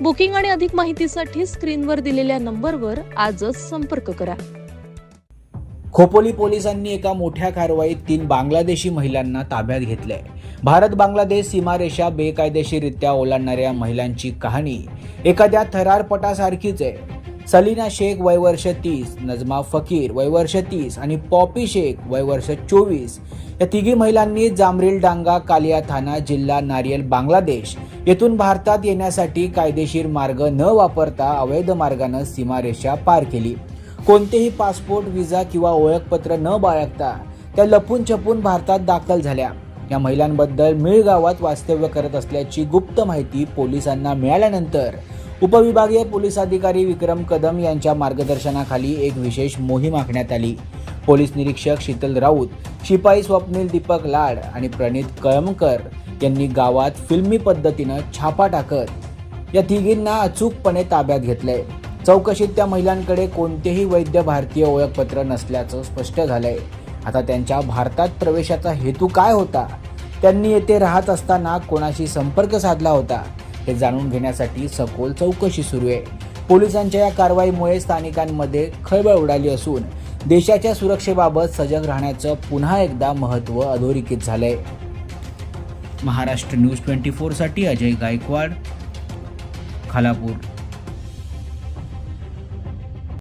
Booking आणि अधिक माहितीसाठी स्क्रीनवर दिलेल्या नंबरवर आजच संपर्क करा. खोपोली पोलिसांनी एका मोठ्या कारवाईत तीन बांगलादेशी महिलांना ताब्यात घेतले भारत बांगलादेश सीमारेषा बेकायदेशीरित्या ओलांडणाऱ्या महिलांची कहाणी एखाद्या थरारपटासारखीच आहे. सलीना शेख वय वर्ष तीस नजमा फकीर वय वर्ष तीस आणि पॉपी शेख वय वर्ष चोवीस. या तिघी महिलांनी जामरील डांगा कालिया थाना जिल्हा नारियल बांगलादेश येथून भारतात येण्यासाठी कायदेशीर मार्ग न वापरता अवैध मार्गानं सीमारेषा पार केली. कोणतेही पासपोर्ट विजा किंवा ओळखपत्र न बाळगता त्या लपून छपून भारतात दाखल झाल्या. या महिलांबद्दल मिळगावात वास्तव्य करत असल्याची गुप्त माहिती पोलिसांना मिळाल्यानंतर उपविभागीय पोलीस अधिकारी विक्रम कदम यांच्या मार्गदर्शनाखाली एक विशेष मोहीम आखण्यात आली. पोलीस निरीक्षक शीतल राऊत शिपाई स्वप्नील दीपक लाड आणि प्रणित कळमकर यांनी गावात फिल्मी पद्धतीनं छापा टाकत या तिघींना अचूकपणे ताब्यात घेतलंय. चौकशीत त्या महिलांकडे कोणतेही वैद्य भारतीय ओळखपत्र नसल्याचं स्पष्ट झालंय. आता त्यांच्या भारतात प्रवेशाचा हेतू काय होता? त्यांनी येथे राहत असताना कोणाशी संपर्क साधला होता? हे जाणून घेण्यासाठी सखोल चौकशी सुरू आहे. पोलिसांच्या या कारवाईमुळे स्थानिकांमध्ये खळबळ उडाली असून देशाच्या सुरक्षेबाबत सजग राहण्याचं पुन्हा एकदा महत्त्व अधोरेखित झालंय. महाराष्ट्र न्यूज ट्वेंटी फोरसाठी अजय गायकवाड खालापूर.